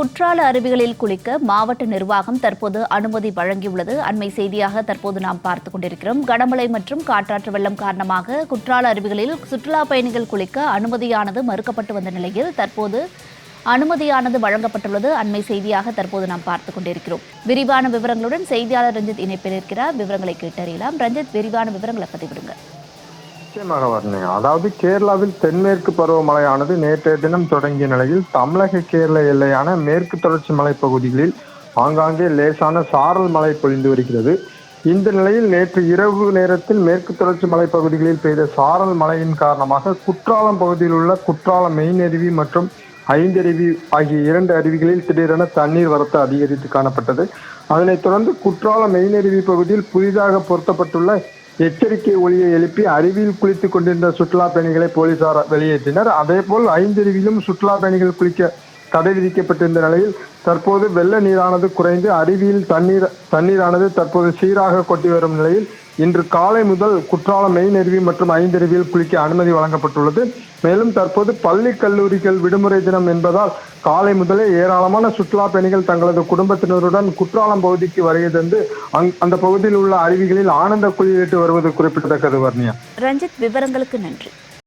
குற்றால அருவிகளில் குளிக்க மாவட்ட நிர்வாகம் தற்போது அனுமதி வழங்கியுள்ளது. அண்மை செய்தியாக தற்போது நாம் பார்த்துக் கொண்டிருக்கிறோம். கனமழை மற்றும் காற்றாற்று வெள்ளம் காரணமாக குற்றால அருவிகளில் சுற்றுலா பயணிகள் குளிக்க அனுமதியானது மறுக்கப்பட்டு வந்த நிலையில் தற்போது அனுமதியானது வழங்கப்பட்டுள்ளது. அண்மை செய்தியாக தற்போது நாம் பார்த்துக் கொண்டிருக்கிறோம். விரிவான விவரங்களுடன் செய்தியாளர் ரஞ்சித் இணைப்பில் இருக்கிறார். விவரங்களை கேட்டறியலாம். ரஞ்சித் விரிவான விவரங்களை பதிவிடுங்க நிச்சயமாக வர்ணிங்க அதாவது கேரளாவில் தென்மேற்கு பருவமழையானது நேற்றைய தினம் தொடங்கிய நிலையில் தமிழக கேரள எல்லையான மேற்கு தொடர்ச்சி மலைப்பகுதிகளில் ஆங்காங்கே லேசான சாரல் மழை பொழிந்து வருகிறது. இந்த நிலையில் நேற்று இரவு நேரத்தில் மேற்கு தொடர்ச்சி மலைப்பகுதிகளில் பெய்த சாரல் மழையின் காரணமாக குற்றாலம் பகுதியில் உள்ள குற்றாலம் மெயின் அருவி மற்றும் ஐந்தருவி ஆகிய இரண்டு அருவிகளில் திடீரென தண்ணீர் வரத்து அதிகரித்து காணப்பட்டது. அதனைத் தொடர்ந்து குற்றாலம் மெயின் அருவி பகுதியில் புதிதாக பொருத்தப்பட்டுள்ள எச்சரிக்கை ஒளியை எழுப்பி அருவியில் குளித்துக் கொண்டிருந்த சுற்றுலா பயணிகளை போலீசார் வெளியேற்றினர். அதேபோல் ஐந்தருவியிலும் சுற்றுலா பயணிகள் குளிக்க தடை விதிக்கப்பட்டிருந்த நிலையில் தற்போது வெள்ள நீரானது குறைந்து அருவியில் தண்ணீர் தண்ணீரானது தற்போது சீராக கொட்டி வரும் நிலையில் இன்று காலை முதல் குற்றாலம் மெயின் அருவி மற்றும் ஐந்தருவியில் குளிக்க அனுமதி வழங்கப்பட்டுள்ளது. மேலும் தற்போது பள்ளி கல்லூரிகள் விடுமுறை தினம் என்பதால் காலை முதலே ஏராளமான சுற்றுலா பயணிகள் தங்களது குடும்பத்தினருடன் குற்றாலம் பகுதிக்கு வருகை தந்து அங் அந்த பகுதியில் உள்ள அருவிகளில் ஆனந்த குளிரிட்டு வருவது குறிப்பிடத்தக்கது வர்ணியா ரஞ்சித் விவரங்களுக்கு நன்றி.